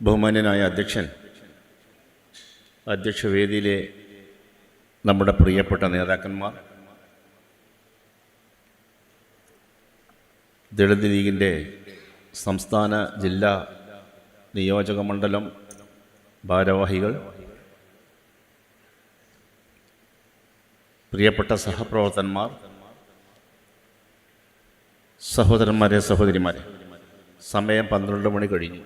ബഹുമാന്യനായ അധ്യക്ഷൻ അധ്യക്ഷവേദിയിലെ നമ്മുടെ പ്രിയപ്പെട്ട നേതാക്കന്മാർ ദളിത് ലീഗിന്റെ സംസ്ഥാന ജില്ലാ നിയോജക മണ്ഡലം ഭാരവാഹികൾ പ്രിയപ്പെട്ട സഹപ്രവർത്തകന്മാർ സഹോദരന്മാരെ സഹോദരിമാരെ സമയം പന്ത്രണ്ട് മണി കഴിഞ്ഞു.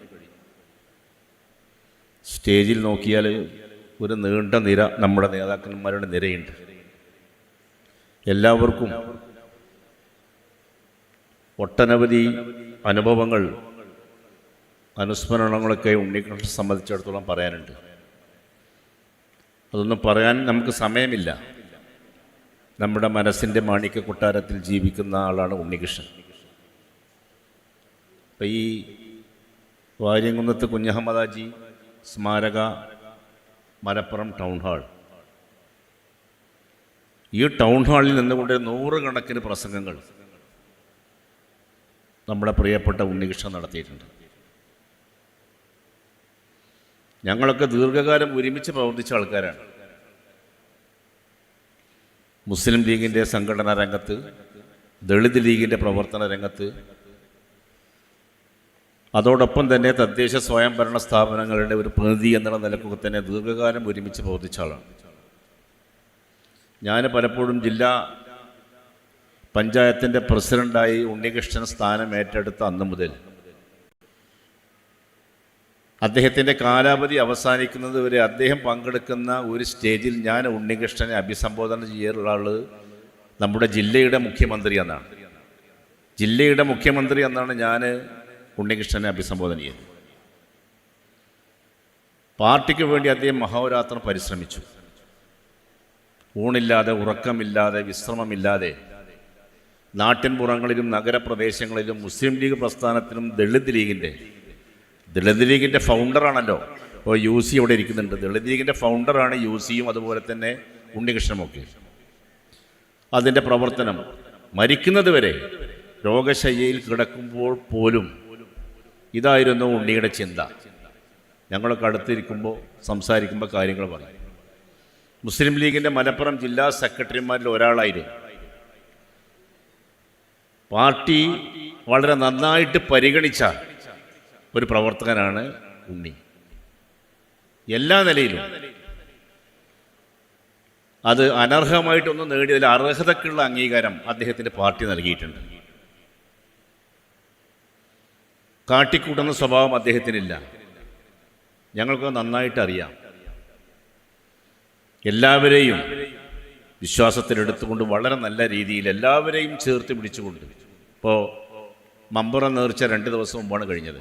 സ്റ്റേജിൽ നോക്കിയാൽ ഒരു നീണ്ട നിര നമ്മുടെ നേതാക്കന്മാരുടെ നിരയുണ്ട്. എല്ലാവർക്കും ഒട്ടനവധി അനുഭവങ്ങൾ അനുസ്മരണങ്ങളൊക്കെ ഉണ്ണികൃഷ്ണനെ സംബന്ധിച്ചിടത്തോളം പറയാനുണ്ട്. അതൊന്നും പറയാൻ നമുക്ക് സമയമില്ല. നമ്മുടെ മനസ്സിന്റെ മാണിക്യ കൊട്ടാരത്തിൽ ജീവിക്കുന്ന ആളാണ് ഉണ്ണികൃഷ്ണൻ. അപ്പം ഈ വാര്യംകുന്നത്ത് കുഞ്ഞഹമ്മദാജി സ്മാരക മലപ്പുറം ടൗൺ ഹാൾ. ഈ ടൗൺ ഹാളിൽ നിന്നുകൊണ്ട് നൂറുകണക്കിന് പ്രസംഗങ്ങൾ നമ്മുടെ പ്രിയപ്പെട്ട ഉണ്ണികൃഷ്ണൻ നടത്തിയിട്ടുണ്ട്. ഞങ്ങളൊക്കെ ദീർഘകാലം ഒരുമിച്ച് പ്രവർത്തിച്ച ആൾക്കാരാണ്. മുസ്ലിം ലീഗിന്റെ സംഘടനാ രംഗത്ത് ദളിത് ലീഗിന്റെ പ്രവർത്തന രംഗത്ത് അതോടൊപ്പം തന്നെ തദ്ദേശ സ്വയംഭരണ സ്ഥാപനങ്ങളുടെ ഒരു പ്രതിനിധി എന്നുള്ള നിലക്കൊക്കെ തന്നെ ദീർഘകാലം ഒരുമിച്ച് പ്രവർത്തിച്ച ആളാണ്. ഞാൻ പലപ്പോഴും ജില്ലാ പഞ്ചായത്തിന്റെ പ്രസിഡന്റായി ഉണ്ണികൃഷ്ണൻ സ്ഥാനം ഏറ്റെടുത്ത അന്ന് മുതൽ അദ്ദേഹത്തിന്റെ കാലാവധി അവസാനിക്കുന്നത് വരെ അദ്ദേഹം പങ്കെടുക്കുന്ന ഒരു സ്റ്റേജിൽ ഞാൻ ഉണ്ണികൃഷ്ണനെ അഭിസംബോധന ചെയ്യാറുള്ള ആൾ നമ്മുടെ ജില്ലയുടെ മുഖ്യമന്ത്രി എന്നാണ്. ജില്ലയുടെ മുഖ്യമന്ത്രി എന്നാണ് ഞാൻ ഉണ്ണികൃഷ്ണനെ അഭിസംബോധന ചെയ്തു. പാർട്ടിക്ക് വേണ്ടി അദ്ദേഹം മഹോരാത്രം പരിശ്രമിച്ചു. ഊണില്ലാതെ ഉറക്കമില്ലാതെ വിശ്രമമില്ലാതെ നാട്ടിൻപുറങ്ങളിലും നഗരപ്രദേശങ്ങളിലും മുസ്ലിം ലീഗ് പ്രസ്ഥാനത്തിനും ദളിത് ലീഗിന്റെ ദളിത് ലീഗിന്റെ ഫൗണ്ടറാണല്ലോ ഇപ്പോൾ യു സി ഇവിടെ ഇരിക്കുന്നുണ്ട്. ദളിത് ലീഗിന്റെ ഫൗണ്ടറാണ് യു സിയും അതുപോലെ തന്നെ ഉണ്ണികൃഷ്ണമൊക്കെ അതിന്റെ പ്രവർത്തനം മരിക്കുന്നത് വരെ രോഗശയ്യയിൽ കിടക്കുമ്പോൾ പോലും ഇതായിരുന്നു ഉണ്ണിയുടെ ചിന്ത. ഞങ്ങളൊക്കെ അടുത്തിരിക്കുമ്പോൾ സംസാരിക്കുമ്പോൾ കാര്യങ്ങൾ പറയും. മുസ്ലിം ലീഗിന്റെ മലപ്പുറം ജില്ലാ സെക്രട്ടറിമാരിൽ ഒരാളായിരുന്നു. പാർട്ടി വളരെ നന്നായിട്ട് പരിഗണിച്ച ഒരു പ്രവർത്തകനാണ് ഉണ്ണി. എല്ലാ നിലയിലും. അത് അനർഹമായിട്ടൊന്നും നേടിയതിൽ അർഹതക്കുള്ള അംഗീകാരം അദ്ദേഹത്തിന്റെ പാർട്ടി നൽകിയിട്ടുണ്ട്. കാട്ടിക്കൂട്ടുന്ന സ്വഭാവം അദ്ദേഹത്തിനില്ല. ഞങ്ങൾക്ക് നന്നായിട്ട് അറിയാം. എല്ലാവരെയും വിശ്വാസത്തിലെടുത്തുകൊണ്ട് വളരെ നല്ല രീതിയിൽ എല്ലാവരെയും ചേർത്ത് പിടിച്ചുകൊണ്ട്. ഇപ്പോൾ മമ്പുറം നേർച്ച രണ്ട് ദിവസം മുമ്പാണ് കഴിഞ്ഞത്.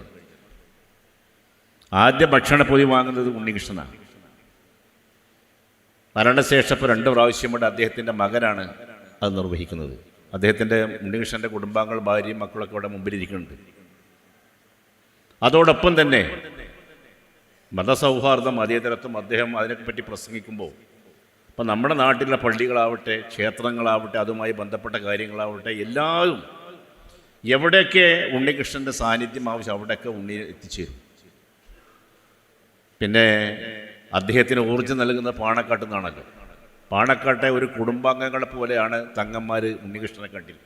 ആദ്യ ഭക്ഷണപ്പൊതി വാങ്ങുന്നത് ഉണ്ണികൃഷ്ണനാണ്. മരണശേഷം ഇപ്പോൾ രണ്ട് പ്രാവശ്യം കൊണ്ട് അദ്ദേഹത്തിന്റെ മകനാണ് അത് നിർവഹിക്കുന്നത്. അദ്ദേഹത്തിന്റെ ഉണ്ണികൃഷ്ണന്റെ കുടുംബാംഗങ്ങൾ ഭാര്യയും മക്കളൊക്കെ ഇവിടെ മുമ്പിലിരിക്കുന്നുണ്ട്. അതോടൊപ്പം തന്നെ മതസൗഹാർദ്ദം മതേതരത്വം അദ്ദേഹം അതിനെപ്പറ്റി പ്രസംഗിക്കുമ്പോൾ ഇപ്പം നമ്മുടെ നാട്ടിലെ പള്ളികളാവട്ടെ ക്ഷേത്രങ്ങളാവട്ടെ അതുമായി ബന്ധപ്പെട്ട കാര്യങ്ങളാവട്ടെ എല്ലാവരും എവിടെയൊക്കെ ഉണ്ണികൃഷ്ണന്റെ സാന്നിധ്യം ആവശ്യം അവിടെയൊക്കെ ഉണ്ണി എത്തിച്ചേരും. പിന്നെ അദ്ദേഹത്തിന് ഊർജം നൽകുന്ന പാണക്കാട്ട് നിന്നാണല്ലോ പാണക്കാട്ടെ ഒരു കുടുംബാംഗങ്ങളെ പോലെയാണ് തങ്ങന്മാർ ഉണ്ണികൃഷ്ണനെ കണ്ടിൽ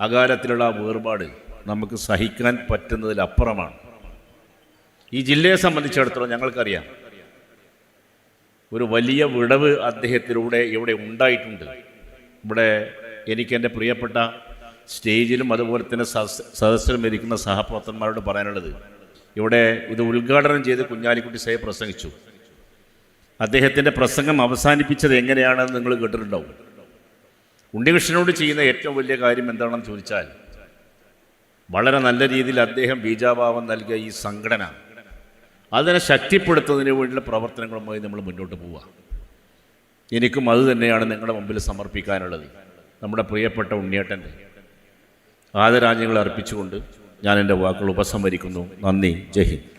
അകാലത്തിലുള്ള ആ വേർപാട് നമുക്ക് സഹിക്കാൻ പറ്റുന്നതിലപ്പുറമാണ്. ഈ ജില്ലയെ സംബന്ധിച്ചിടത്തോളം ഞങ്ങൾക്കറിയാം. ഒരു വലിയ വിടവ് അദ്ദേഹത്തിലൂടെ ഇവിടെ ഉണ്ടായിട്ടുണ്ട്. ഇവിടെ എനിക്ക് എന്റെ പ്രിയപ്പെട്ട സ്റ്റേജിലും അതുപോലെ തന്നെ സദസ് സദസ്സിലും ഇരിക്കുന്ന സഹപ്രവർത്തന്മാരോട് പറയാനുള്ളത്. ഇവിടെ ഇത് ഉദ്ഘാടനം ചെയ്ത് കുഞ്ഞാലിക്കുട്ടി സാഹിബ് പ്രസംഗിച്ചു. അദ്ദേഹത്തിന്റെ പ്രസംഗം അവസാനിപ്പിച്ചത് എങ്ങനെയാണെന്ന് നിങ്ങൾ കേട്ടിട്ടുണ്ടാവും. ഉണ്ണികൃഷ്ണനോട് ചെയ്യുന്ന ഏറ്റവും വലിയ കാര്യം എന്താണെന്ന് ചോദിച്ചാൽ വളരെ നല്ല രീതിയിൽ അദ്ദേഹം ബീജാഭാവം നൽകിയ ഈ സംഘടന. അതിനെ ശക്തിപ്പെടുത്തുന്നതിന് വേണ്ടിയുള്ള പ്രവർത്തനങ്ങളുമായി നമ്മൾ മുന്നോട്ട് പോവുക. എനിക്കും അത് തന്നെയാണ് നിങ്ങളുടെ മുമ്പിൽ സമർപ്പിക്കാനുള്ളത്. നമ്മുടെ പ്രിയപ്പെട്ട ഉണ്ണിയേട്ടന്റെ ആദരാജ്യങ്ങൾ അർപ്പിച്ചുകൊണ്ട് ഞാൻ എന്റെ വാക്കുകൾ ഉപസംഹരിക്കുന്നു. നന്ദി. ജയ് ഹിന്ദ്.